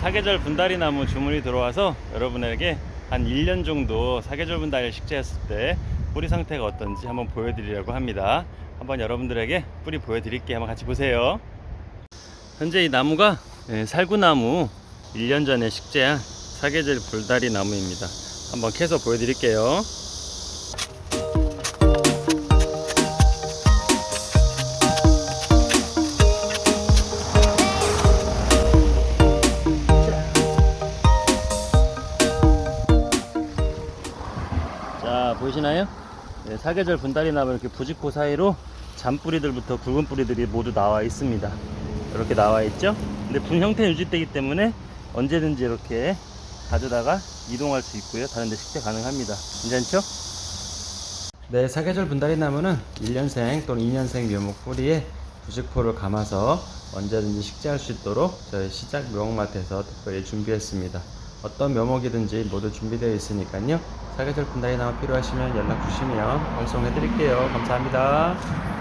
사계절 분다리 나무 주문이 들어와서 여러분에게 한 1년 정도 사계절 분다리를 식재했을 때 뿌리 상태가 어떤지 한번 보여드리려고 합니다. 한번 여러분들에게 뿌리 보여드릴게요. 한번 같이 보세요. 현재 이 나무가 예, 살구나무 1년 전에 식재한 사계절 불다리 나무입니다. 한번 캐서 보여드릴게요. 자 보이시나요? 네, 사계절 분다리 나무 이렇게 부직포 사이로 잔뿌리들부터 굵은 뿌리들이 모두 나와 있습니다. 이렇게 나와 있죠? 근데 분 형태 유지되기 때문에 언제든지 이렇게 가져다가 이동할 수 있고요. 다른 데 식재 가능합니다. 괜찮죠? 네, 사계절 분다리 나무는 1년생 또는 2년생 묘목 뿌리에 부직포를 감아서 언제든지 식재할 수 있도록 저희 시작 묘목마트에서 특별히 준비했습니다. 어떤 묘목이든지 모두 준비되어 있으니까요. 사계절 분다리 나무 필요하시면 연락 주시면 발송해 드릴게요. 감사합니다.